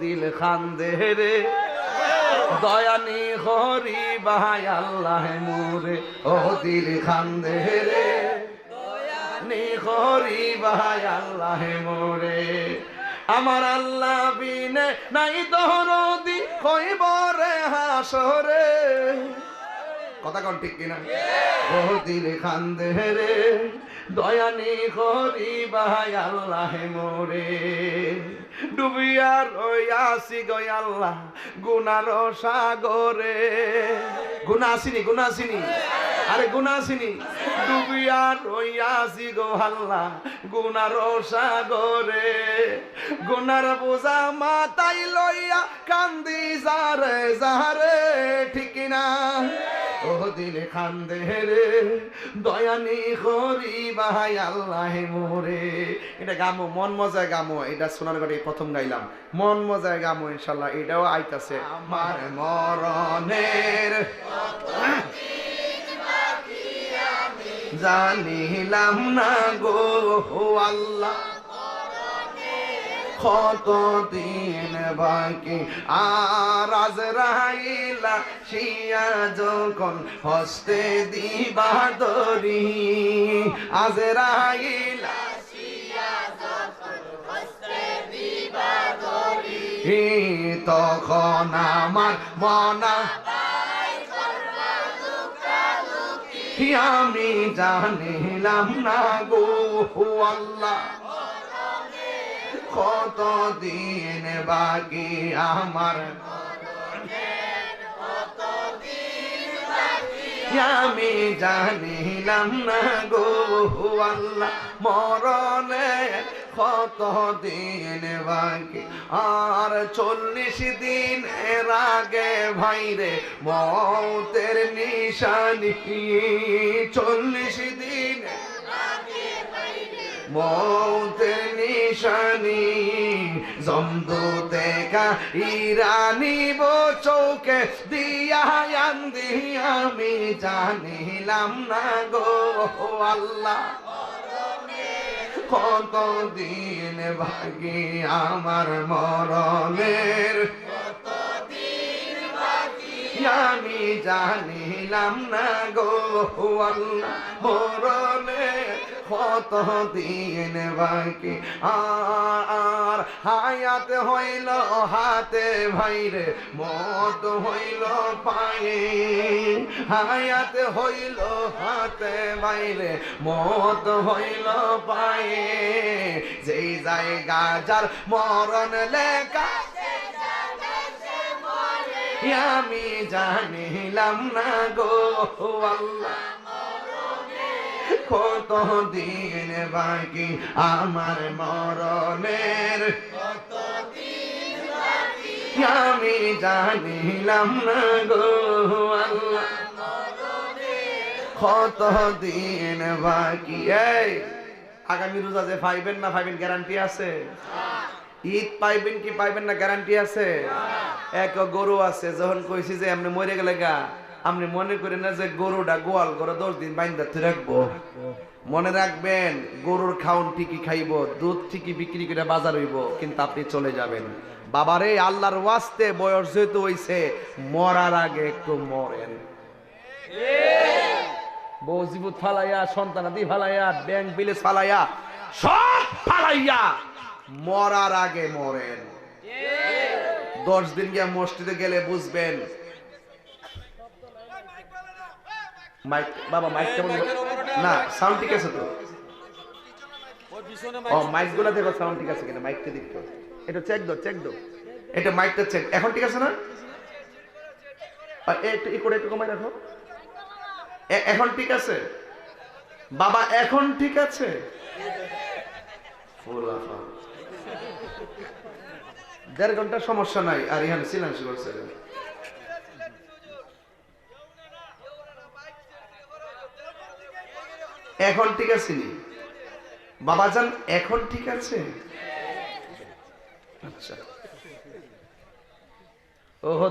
দিল খান্দে রে দয়ানি হরি বাহাই আল্লাহ মোরে। ও দিল খান্দে রে নি হরি বাহাই আল্লাহ মোরে। আমার আল্লাহ বিনে নাই দহরদি কইব রে হাসরে। কথা কন ঠিক কিনা? ও দিল খান্দে রে দয়ানি হরি বাহাই আল্লাহ মোরে। ডুবিয়ার আসি গই আল্লাহ, গুনার সাগরে। গুনা আসিনি গুনা আসিনি। আরে গুনা আসিনি। ডুবিয়ার আসি গো আল্লাহ, গুনার সাগরে। গুনার বোঝা মাতাই লইয়া কান্দি যারে যারে, ঠিক না ও দিলে খান্দে রে দয়ানি হরি বাহাই আল্লাহ মোরে। এটা গামো, মন মজায় গামো, এটা সোনার ঘরে প্রথম গাইলাম। মন মজায় গামো, ইনশাল্লাহ, এটাও আইতাছে। আমার মরণের জানিলাম না গো আল্লাহ। কত দিন বাকি? আর আজ রাইলা শিয়া যখন হস্তে দিবা দরি আজ রাইলা তখন আমার মনা আমি জানিলাম না গো আল্লাহ। কত দিন বাকি আমার? আমি জানিলাম না গো আল্লাহ মরণে কত দিন বাকি? আর চল্লিশ দিন এর আগে ভাইরে মতের নিশানি। চল্লিশ দিন মৌতের নিশানি। জমদুতে কা ইরানি বো চৌকে দিয়া আমি জানিলাম না গো আল্লাহ। কত দিন ভাগি আমার মরণের? আমি জানিলাম না গো আল্লাহ মরণে কত দিন বাকি? আর হায়াত হইল হাতে ভাইরে, মত হইল পায়ে। হায়াত হইল হাতে ভাইরে, মত হইল পায়ে। যেই জায়গা যার মরণ লেখা, আমি জানিলাম না গো আল্লাহ। কত দিন বাকি আমার মরণের? আমি জানিলাম না গো কত দিন বাকি? এই, আগামী রোজা যে পাইবেন না পাইবেন গ্যারান্টি আছে? ঈদ পাইবেন কি পাইবেন না গ্যারান্টি আছে? এক গরু আছে, যখন কইছি যে আপনি মরে গেলে গা। আপনি মনে করেন না যে গরুটা গোয়াল করে দশ দিন বাইন্দাতে রাখব। মনে রাখবেন, গরুর খাউন ঠিকই খাইব, দুধ ঠিকই বিক্রি করে বাজার হইব, কিন্তু আপনি চলে যাবেন। বাবারে, আল্লাহর ওয়াস্তে বয়স যেহেতু হইছে, মরার আগে একটু মরেন। বউ জীবুত ফালাইয়া সন্তানাদি ফালাইয়া, ব্যাংক বিলেজ ফালাইয়া, সব ফালাইয়া মরার আগে মরেন। দশ দিন গিয়া মসজিদে গেলে বুঝবেন মাইক বাবা মাইক কেমন না সাউন্ড ঠিক আছে তো? ও মাইকগুলা দেখো সাউন্ড ঠিক আছে কিনা? মাইকটা দেখতো এটা চেক দাও চেক দাও। এটা মাইকটা চেক এখন ঠিক আছে না? আর একটু ই করে একটু কমাই রাখো। এখন ঠিক আছে? বাবা এখন ঠিক আছে? দেড় ঘণ্টার সমস্যা নাই। আর ইহান সিলেন্স করছে। এখন ঠিক আছে নি? বাবা যান এখন ঠিক আছে? আচ্ছা। ওহো